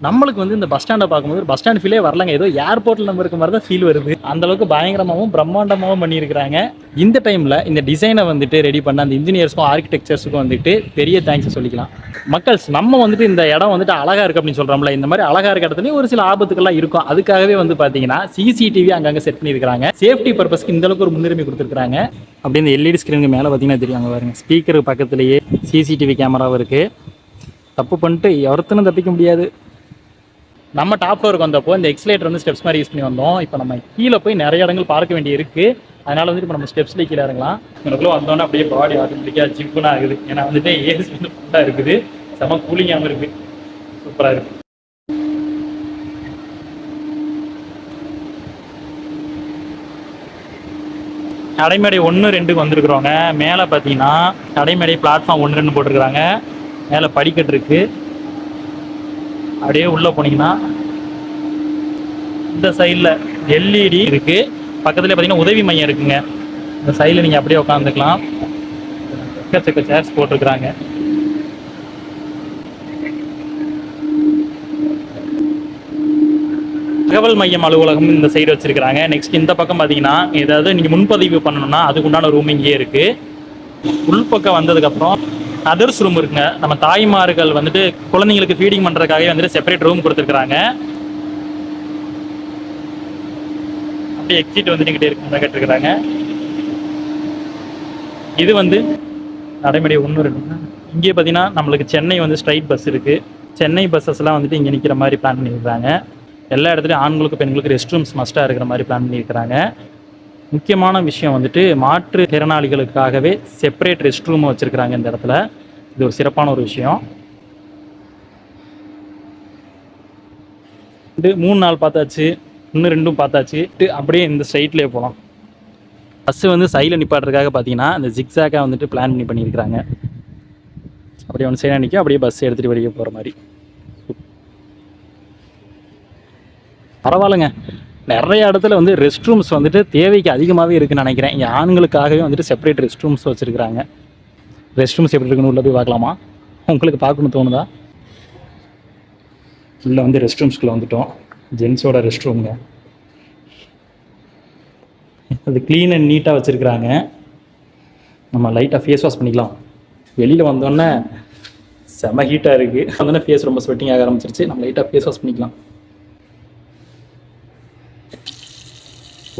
நம்மளுக்கு வந்து இந்த பஸ் ஸ்டாண்டை பார்க்கும்போது பஸ் ஸ்டாண்ட் ஃபீலே வரலங்க. ஏதோ ஏர்போர்ட்டில் நம்ம இருக்க மாதிரி தான் ஃபீல் வருது. அந்தளவுக்கு பயங்கரமாகவும் பிரம்மாண்டமாகவும் பண்ணியிருக்கிறாங்க. இந்த டைமில் இந்த டிசைனை வந்துட்டு ரெடி பண்ண அந்த இன்ஜினியர்ஸ்க்கும் ஆர்கிடெக்சர்ஸுக்கும் வந்துட்டு பெரிய தேங்க்ஸ் சொல்லிக்கலாம். மக்கள்ஸ் நம்ம வந்துட்டு இந்த இடம் வந்துட்டு அழகாக இருக்குது அப்படின்னு சொல்கிறோம்ல இந்த மாதிரி அழகாக இருக்க இடத்துலையும் ஒரு சில ஆபத்துக்கெல்லாம் இருக்கும். அதுக்காகவே வந்து பார்த்தீங்கன்னா சிசிடிவி அங்கங்கே செட் பண்ணியிருக்காங்க சேஃப்டி பர்பஸ்க்கு இந்த அளவுக்கு ஒரு முன்னுரிமை கொடுத்துருக்காங்க அப்படியே இந்த எல்இடி ஸ்க்ரீனுக்கு மேலே பார்த்தீங்கன்னா தெரியும் அங்கே பாருங்கள் ஸ்பீக்கருக்கு பக்கத்துலேயே சிசிடிவி கேமராவும் இருக்குது தப்பு பண்ணிட்டு ஒருத்தனும் தப்பிக்க முடியாது. நம்ம டாப் ஃப்ளோருக்கு வந்தப்போ இந்த எக்ஸ்லேட்டர் வந்து ஸ்டெப்ஸ் மாதிரி யூஸ் பண்ணி வந்தோம். இப்போ நம்ம கீழே போய் நிறைய இடங்கள் பார்க்க வேண்டி இருக்குது அதனால வந்துட்டு இப்போ நம்ம ஸ்டெப்ஸ்லேயே கீழே இறங்கலாம். எனக்குள்ள வந்தோன்னே அப்படியே பாடி ஆட்டோமேட்டிக்காக ஜிப்புனா ஆகுது. ஏன்னா வந்துட்டு ஏசி வந்து ஃபுல்லாக இருக்குது. செம கூலிங்காகவும் இருக்கு. சூப்பராக இருக்கு. கடைமேடை ஒன்று ரெண்டுக்கு வந்திருக்கிறோங்க மேலே பார்த்தீங்கன்னா கடைமேடை பிளாட்ஃபார்ம் ஒன்று ரெண்டு போட்டிருக்கிறாங்க. மேலே படிக்கட்டு இருக்குது அப்படியே உள்ளே போனீங்கன்னா இந்த சைடில் எல்இடி இருக்குது பக்கத்துலேயே பார்த்தீங்கன்னா உதவி மையம் இருக்குங்க. இந்த சைடில் நீங்கள் அப்படியே உட்காந்துக்கலாம் எக்கச்சக்க சேர்ஸ் போட்டிருக்கிறாங்க. தகவல் மையம் அலுவலகம் இந்த சைடு வச்சிருக்கிறாங்க. நெக்ஸ்ட் இந்த பக்கம் பார்த்தீங்கன்னா ஏதாவது நீங்கள் முன்பதிவு பண்ணணும்னா அதுக்கு உண்டான ரூம் இங்கேயே இருக்குது உள்பக்கம் வந்ததுக்கப்புறம் அதர்ஸ் ரூம் இருக்குங்க. நம்ம தாய்மார்கள் வந்துட்டு குழந்தைங்களுக்கு ஃபீடிங் பண்ணுறதுக்காகவே வந்துட்டு செப்பரேட் ரூம் கொடுத்துருக்குறாங்க. அப்படியே எக்ஸிட் வந்துட்டுக்கிட்டே இருக்கு கேட்டுருக்குறாங்க. இது வந்து நடைமுறை ஒன்று இருக்குங்க இங்கே பார்த்தீங்கன்னா நம்மளுக்கு சென்னை வந்து ஸ்ட்ரைட் பஸ் இருக்குது சென்னை பஸ்ஸஸ்லாம் வந்துட்டு இங்கே நிற்கிற மாதிரி பிளான் பண்ணியிருக்கிறாங்க. எல்லா இடத்துலையும் ஆண்களுக்கு பெண்களுக்கு ரெஸ்ட் ரூம்ஸ் மஸ்ட்டாக இருக்கிற மாதிரி பிளான் பண்ணியிருக்கிறாங்க. முக்கியமான விஷயம் வந்துட்டு மாற்று திறனாளிகளுக்காகவே செப்பரேட் ரெஸ்ட் ரூம் வச்சுருக்கிறாங்க இந்த இடத்துல. இது ஒரு சிறப்பான ஒரு விஷயம். இது மூணு நாள் பார்த்தாச்சு இன்னும் ரெண்டும் பார்த்தாச்சு. அப்படியே இந்த ஸ்ட்ரைட்லேயே போகலாம் பஸ்ஸு வந்து சைடில் நிப்பாட்டுறதுக்காக பார்த்தீங்கன்னா இந்த ஜிக்ஸாக்காக வந்துட்டு பிளான் பண்ணி பண்ணியிருக்கிறாங்க. அப்படியே ஒன்று சைடாக நிற்க அப்படியே பஸ் எடுத்துகிட்டு வெளியே போகிற மாதிரி. பரவாயில்லைங்க. நிறைய இடத்துல வந்து ரெஸ்ட் ரூம்ஸ் வந்துட்டு தேவைக்கு அதிகமாகவே இருக்குன்னு நினைக்கிறேன். இங்கே ஆண்களுக்காகவே வந்துட்டு செப்பரேட் ரெஸ்ட் ரூம்ஸ் வச்சுருக்குறாங்க. ரெஸ்ட் ரூம்ஸ் எப்படி இருக்குன்னு உள்ளே போய் பார்க்கலாமா? உங்களுக்கு பார்க்கணும்னு தோணுதா? உள்ளே வந்து ரெஸ்ட் ரூம்ஸ்குள்ளே வந்துட்டோம். ஜென்ஸோட ரெஸ்ட் ரூம்ங்க அது க்ளீன் அண்ட் நீட்டாக வச்சுருக்குறாங்க. நம்ம லைட்டாக ஃபேஸ் வாஷ் பண்ணிக்கலாம். வெளியில் வந்தோடனே செம ஹீட்டாக இருக்குது வந்தோடனே ஃபேஸ் ரொம்ப ஸ்வெட்டிங் ஆக ஆரம்பிச்சிருச்சு. நம்ம லைட்டாக ஃபேஸ் வாஷ் பண்ணிக்கலாம்.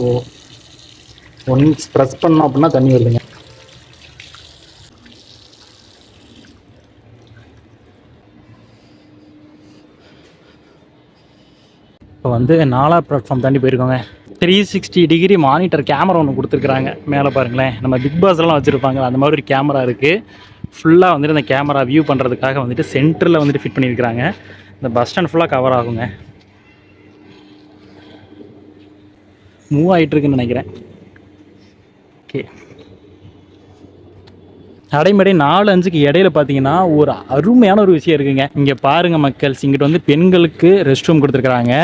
ஓ ஒன்ஸ் ப்ரெஸ் பண்ணோம் அப்படின்னா தண்ணி வருதுங்க. இப்போ வந்து நாலா பிளாட்ஃபார்ம் தாண்டி போயிருக்கோங்க. Three sixty degree monitor camera ஒன்று கொடுத்துருக்குறாங்க. மேலே பாருங்களேன். நம்ம பிக் பாஸ்லாம் வச்சுருப்பாங்க அந்த மாதிரி ஒரு கேமரா இருக்குது ஃபுல்லாக வந்துட்டு அந்த கேமரா வியூ பண்ணுறதுக்காக வந்துட்டு சென்டரில் வந்துட்டு ஃபிட் பண்ணியிருக்கிறாங்க. இந்த பஸ் ஸ்டாண்ட் ஃபுல்லாக கவர் ஆகுங்க. மூவ் ஆகிட்டு இருக்குன்னு நினைக்கிறேன். ஓகே நடைமுறை நாலு அஞ்சுக்கு இடையில பார்த்தீங்கன்னா ஒரு அருமையான ஒரு விஷயம் இருக்குங்க. இங்கே பாருங்க மக்கள்ஸ் இங்கிட்டு வந்து பெண்களுக்கு ரெஸ்ட் ரூம் கொடுத்துருக்குறாங்க.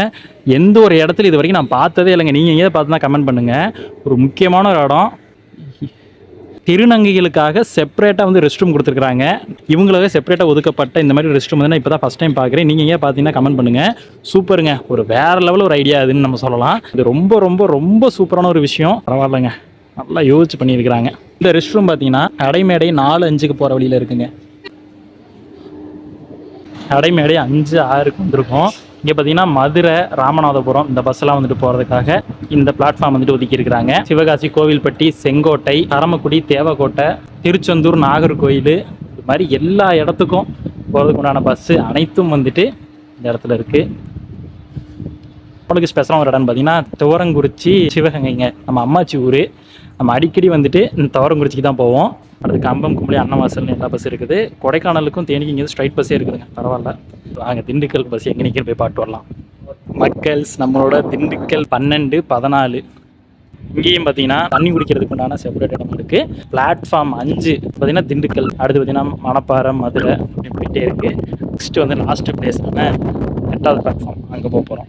எந்த ஒரு இடத்துல இது வரைக்கும் நான் பார்த்ததே இல்லைங்க. நீங்கள் எங்கேயாவது பார்த்துனா கமெண்ட் பண்ணுங்கள் ஒரு முக்கியமான ஒரு இடம். திருநங்கைகளுக்காக செப்பரேட்டாக வந்து ரெஸ்ட் ரூம் கொடுத்துருக்காங்க இவங்களுக்காக செப்பரேட்டாக ஒதுக்கப்பட்ட இந்த மாதிரி ரெஸ்ட் ரூம் வந்து நான் இப்போ தான் ஃபஸ்ட் டைம் பார்க்குறேன். நீங்கள் ஏன் பார்த்தீங்கன்னா கமெண்ட் பண்ணுங்கள் சூப்பருங்க. ஒரு வேறு லெவல் ஒரு ஐடியா அதுன்னு நம்ம சொல்லலாம். இது ரொம்ப ரொம்ப ரொம்ப சூப்பரான ஒரு விஷயம். பரவாயில்லைங்க. நல்லா யோசிச்சு பண்ணியிருக்கிறாங்க. இந்த ரெஸ்ட் ரூம் பார்த்தீங்கன்னா அடைமேடை நாலு அஞ்சுக்கு போகிற வழியில் இருக்குங்க. அடைமேடை அஞ்சு ஆறுக்கு வந்திருக்கும். இங்கே பார்த்தீங்கன்னா மதுரை ராமநாதபுரம் இந்த பஸ்ஸெல்லாம் வந்துட்டு போகிறதுக்காக இந்த பிளாட்ஃபார்ம் வந்துட்டு ஒதுக்கியிருக்கிறாங்க சிவகாசி கோவில்பட்டி செங்கோட்டை அரமக்குடி தேவக்கோட்டை திருச்செந்தூர் நாகர்கோயில் இது மாதிரி எல்லா இடத்துக்கும் போகிறதுக்கு உண்டான பஸ்ஸு அனைத்தும் வந்துட்டு இந்த இடத்துல இருக்குது நம்மளுக்கு ஸ்பெஷலாக ஒரு இடம்னு பார்த்தீங்கன்னா துவரங்குறிச்சி சிவகங்கைங்க. நம்ம அம்மாச்சி ஊர். நம்ம அடிக்கடி வந்துட்டு இந்த துவரங்குறிச்சிக்கு தான் போவோம். அடுத்து கம்பம் கும்பலி அன்னவாசல்னு எல்லா பஸ் இருக்குது. கொடைக்கானலுக்கும் தேனிக்கு இங்கே ஸ்ட்ரைட் பஸ்ஸே இருக்குதுங்க. பரவாயில்ல. நாங்கள் திண்டுக்கல் பஸ் எங்கே நிற்கிற போய் பாட்டு வரலாம். மக்கள்ஸ் நம்மளோட திண்டுக்கல் பன்னெண்டு பதினாலு. இங்கேயும் பார்த்தீங்கன்னா தண்ணி குடிக்கிறதுக்கு உண்டான செப்பரேட் இடம் இருக்குது பிளாட்ஃபார்ம் அஞ்சு பார்த்தீங்கன்னா திண்டுக்கல். அடுத்து பார்த்தீங்கன்னா மணப்பாறை மதுரை அப்படி போயிட்டே இருக்குது நெக்ஸ்ட்டு வந்து லாஸ்ட்டு பிளேஸ் எட்டாவது பிளாட்ஃபார்ம் அங்கே போக போகிறோம்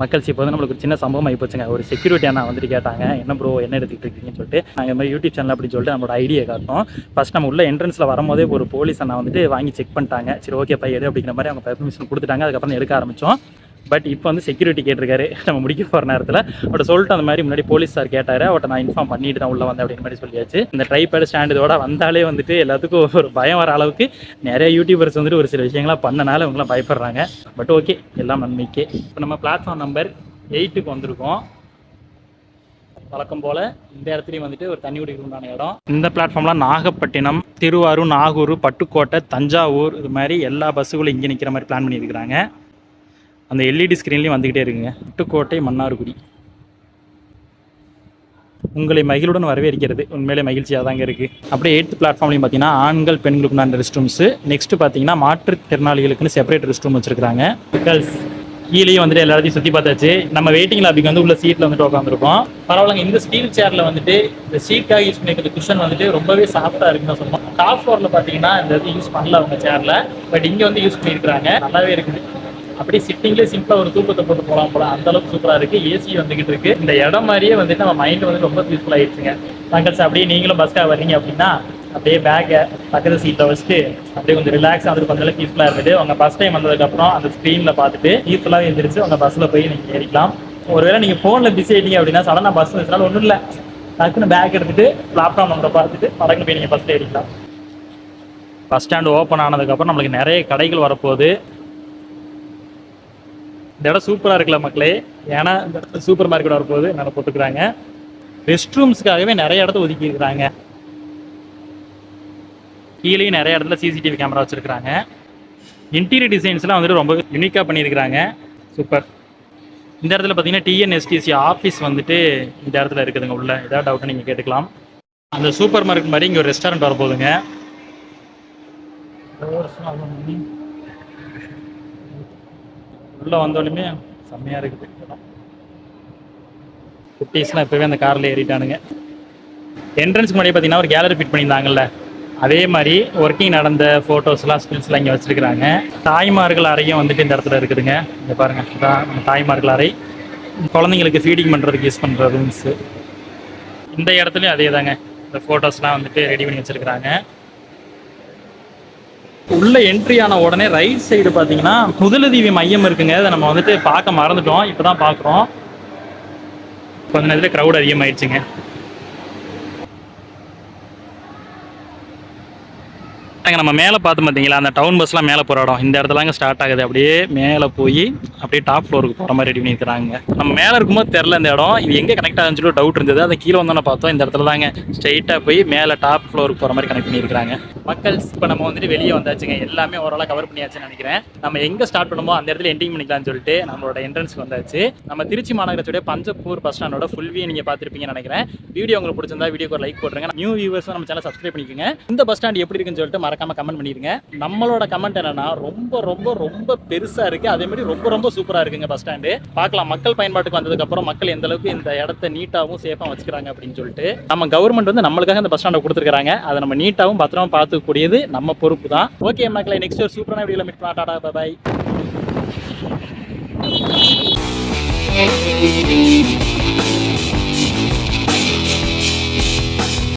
மக்கள்ஸ் இப்போ வந்து நம்மளுக்கு ஒரு சின்ன சம்பவம் ஆகி போச்சுங்க. ஒரு செக்யூரிட்டி அண்ணா வந்துட்டு கேட்டாங்க என்ன ப்ரோ என்ன எடுத்துக்கிட்டு இருக்கீங்கன்னு சொல்லிட்டு நாங்கள் மாதிரி யூடியூப் சேனல் அப்படின்னு சொல்லிட்டு நம்மளோட ஐடியை காட்டோம் ஃபஸ்ட் நம்ம உள்ள என்ட்ரன்ஸில் வரும்போதே ஒரு போலீஸ் அண்ணா வந்துட்டு வாங்கி செக் பண்ணிட்டாங்க. சரி ஓகே பை எடு அப்படிங்கிற மாதிரி அவங்க பெர்மிஷன் கொடுத்துட்டாங்க. அதுக்கப்புறம் எடுக்க ஆரம்பித்தோம் பட் இப்போ வந்து செக்யூரிட்டி கேட்டிருக்காரு. நம்ம முடிக்க போகிற நேரத்தில். அவட்ட சொல்லிட்டு அந்த மாதிரி முன்னாடி போலீஸ் சார் கேட்டார். அவட்ட நான் இன்ஃபார்ம் பண்ணிட்டு தான் உள்ள வந்தேன் அப்படின்னு மாதிரி சொல்லியாச்சு. இந்த ட்ரைபேட் ஸ்டாண்ட் இதோட வந்தாலே வந்துட்டு எல்லாத்துக்கும் ஒரு பயம் வர அளவுக்கு நிறைய யூடியூபர்ஸ் வந்துட்டு ஒரு சில விஷயங்களாம் பண்ணனால இவங்களாம் பயப்படுறாங்க. பட் ஓகே எல்லாம் நன்மைக்கு. இப்போ நம்ம பிளாட்ஃபார்ம் நம்பர் எயிட்டுக்கு வந்திருக்கோம். வழக்கம் போல் இந்த இடத்துலையும் வந்துட்டு ஒரு தண்ணி குடிக்கிற உண்டான இடம். இந்த பிளாட்ஃபார்ம்லாம் நாகப்பட்டினம் திருவாரூர் நாகூர் பட்டுக்கோட்டை தஞ்சாவூர் இது மாதிரி எல்லா பஸ்ஸுகளும் இங்கே நிற்கிற மாதிரி பிளான் பண்ணியிருக்கிறாங்க. அந்த எல்இடி ஸ்க்ரீன்லேயும் வந்துக்கிட்டே இருக்குங்க. முட்டுக்கோட்டை மன்னார்குடி. உங்களை மகிழுடன் வரவேற்கிறது. உண்மையிலே மகிழ்ச்சியாக தாங்க இருக்குது அப்படியே எயித்து பிளாட்ஃபார்ம்லையும் பார்த்தீங்கன்னா ஆண்கள் பெண்களுக்குண்டான ரெஸ்ட் ரூம்ஸு நெக்ஸ்ட்டு பார்த்தீங்கன்னா மாற்றுத்திறனாளிகளுக்குன்னு செப்பரேட் ரெஸ்ட் ரூம் வச்சுருக்காங்க கேர்ள்ஸ் கீழே வந்துட்டு எல்லாத்தையும் சுற்றி பார்த்தாச்சு. நம்ம வெயிட்டிங் லாபிக்கு வந்து உள்ள சீட்டில் வந்துட்டு உட்காந்துருக்கோம் பரவாயில்லைங்க இந்த ஸ்டீல் சேரில் வந்துட்டு இந்த சீட்டாக யூஸ் பண்ணிக்கிறது குஷன் வந்துட்டு ரொம்பவே சாஃப்டாக இருக்குன்னு சொல்லுவோம். டாப் ஃப்ளோரில் பார்த்தீங்கன்னா இந்த இது யூஸ் பண்ணல அவங்க சேரில் பட் இங்கே வந்து யூஸ் பண்ணியிருக்கிறாங்க நல்லாவே இருக்குது. அப்படியே சிட்டிங்லேயே சிம்பிளாக ஒரு தூக்கத்தை போட்டு போகலாம் போல. அந்த அளவுக்கு சூப்பராக இருக்கு. ஏசி வந்துகிட்டு இருக்கு. இந்த இடம் மாதிரியே வந்துட்டு நம்ம மைண்ட் வந்து ரொம்ப பீஸ்ஃபுல் ஆயிடுச்சுங்க. தங்கச்சி அப்படியே நீங்களும் பஸ்ஸாக வர்றீங்க அப்படின்னா அப்படியே பேக்கை பக்கத்து சீட்டில் வச்சுட்டு அப்படியே கொஞ்சம் ரிலாக்ஸ் ஆகுது கொஞ்சம் அளவுக்கு பீஸ்ஃபுல்லாக இருந்துட்டு உங்கள் ஃபஸ்ட் டைம் வந்ததுக்கப்புறம் அந்த ஸ்க்ரீனில் பார்த்துட்டு பீஸ்ஃபுல்லாக எழுந்திரிச்சு உங்கள் பஸ்ஸில் போய் நீங்கள் ஏறிக்கலாம். ஒருவேளை நீங்கள் ஃபோனில் பிஸி ஆகிட்டீங்க அப்படின்னா சடனாக பஸ் வச்சுனாலும் ஒன்றும் இல்லை. டக்குன்னு பேக் எடுத்துட்டு லேப்டாப் நம்பரை பார்த்துட்டு படக்குன்னு போய் நீங்கள் பஸ்ஸில் ஏறிக்கலாம். பஸ் ஸ்டாண்டு ஓப்பன் ஆனதுக்கப்புறம் நம்மளுக்கு நிறைய கடைகள் வரப்போகுது. இந்த இடம் சூப்பராக இருக்கல மக்களே? ஏன்னா இந்த இடத்துல சூப்பர் மார்க்கெட் வரப்போகுது. நல்லா போட்டுக்கிறாங்க. ரெஸ்ட் ரூம்ஸ்க்காகவே நிறைய இடத்த ஒதுக்கி இருக்கிறாங்க. கீழேயும் நிறைய இடத்துல சிசிடிவி கேமரா வச்சுருக்கிறாங்க. இன்டீரியர் டிசைன்ஸ்லாம் வந்துட்டு ரொம்ப யூனிக்காக பண்ணியிருக்கிறாங்க. சூப்பர். இந்த இடத்துல பார்த்தீங்கன்னா டிஎன்எஸ்டிசி ஆஃபீஸ் வந்துட்டு இந்த இடத்துல இருக்குதுங்க உள்ள. ஏதாவது டவுட் நீங்கள் கேட்டுக்கலாம். அந்த சூப்பர் மார்க்கெட் மாதிரி இங்கே ஒரு ரெஸ்டாரண்ட் வரப்போகுதுங்க. உள்ளே வந்தோடனே செம்மையாக இருக்குது. இடம். குட்டீஸ்லாம் இப்போவே அந்த காரில் ஏறிட்டானுங்க. என்ட்ரன்ஸ்க்கு முன்னாடி பார்த்தீங்கன்னா ஒரு கேலரி ஃபிட் பண்ணியிருந்தாங்கல்ல. அதே மாதிரி ஒர்க்கிங் நடந்த ஃபோட்டோஸ்லாம் ஸ்கில்ஸ்லாம் இங்கே வச்சுருக்குறாங்க. தாய்மார்கள் அறையும் வந்துட்டு இந்த இடத்துல இருக்குதுங்க. இங்கே பாருங்கள் இதான் தாய்மார்கள் அறை. குழந்தைங்களுக்கு ஃபீடிங் பண்ணுறதுக்கு யூஸ் பண்ணுற ரூம்ஸு இந்த இடத்துலையும் அதே தாங்க இந்த ஃபோட்டோஸ்லாம் வந்துட்டு ரெடி பண்ணி வச்சுருக்குறாங்க. உள்ள என்ட்ரி ஆன உடனே ரைட் சைடு பார்த்தீங்கன்னா முதலுதவி மையம் இருக்குங்க. அதை நம்ம வந்துட்டு பார்க்க மறந்துட்டோம். இப்போ தான் பார்க்குறோம். கொஞ்ச நேரத்தில் க்ரௌட் அதிகமாயிடுச்சுங்க. அங்க நம்ம மேலே பார்த்து பார்த்தீங்களா? அந்த டவுன் பஸ்லாம் மேலே போகிற இடம். இந்த இடத்துலாங்க ஸ்டார்ட் ஆகுது. அப்படியே மேலே போய் அப்படியே டாப் ஃப்ளோருக்கு போகிற மாதிரி ரெடி பண்ணியிருக்கிறாங்க. நம்ம மேலே இருக்கும்போது தெரில இந்த இடம். இது எங்கே கனெக்ட் ஆகுதுன்னு சொல்லி டவுட் இருந்தது. அதை கீழே வந்தோன்னே பார்த்தோம். இந்த இடத்துல தாங்க ஸ்ட்ரைட்டாக போய் மேலே டாப் ஃப்ளோருக்கு போகிற மாதிரி கனெக்ட் பண்ணியிருக்கிறாங்க. மக்கள் இப்போ நம்ம வந்துட்டு வெளியே வந்தாச்சுங்க. எல்லாமே ஓரளவு கவர் பண்ணியாச்சுன்னு நினைக்கிறேன். நம்ம எங்கே ஸ்டார்ட் பண்ணுமோ அந்த இடத்துல எண்டிங் பண்ணிக்கலாம்னு சொல்லிட்டு நம்மளோட என்ட்ரன்ஸ்க்கு வந்தாச்சு. நம்ம திருச்சி மாநகரத்துடைய பஞ்சப்பூர் பஸ் ஸ்டாண்டோட ஃபுல் வியூ நீங்கள் பார்த்துருப்பீங்கன்னு நினைக்கிறேன். வீடியோ உங்களுக்கு பிடிச்சிருந்தா வீடியோக்கு ஒரு லைக் போட்டுருங்க. நியூ வியூவர்ஸ் நம்ம சேனல் சப்ஸ்கிரைப் பண்ணிக்கோங்க. இந்த பஸ் ஸ்டாண்ட் எப்படி இருக்குன்னு சொல்லிட்டு மறக்காம கமெண்ட் பண்ணிடுங்க நம்மளோட கமெண்ட் என்னன்னா ரொம்ப ரொம்ப ரொம்ப பெருசாக இருக்குது அதே மாதிரி ரொம்ப ரொம்ப சூப்பராக இருக்குங்க பஸ் ஸ்டாண்டு பார்க்கலாம். மக்கள் பயன்பாட்டுக்கு வந்ததுக்கப்புறம் மக்கள் எந்த அளவுக்கு இந்த இடத்த நீட்டாகவும் சேஃபாகவும் வச்சுக்கிறாங்க அப்படின்னு சொல்லிட்டு நம்ம கவர்மெண்ட் வந்து நம்மளுக்காக இந்த பஸ் ஸ்டாண்டை கொடுத்துருக்காங்க அதை நம்ம நீட்டாகவும் பத்திரமா பார்த்துக்கக்கூடியது நம்ம பொறுப்பு தான். ஓகே மக்களை நெக்ஸ்ட் ஒரு சூப்பரான வீடியோல மீட் பண்ணலாம். டாடா பாய்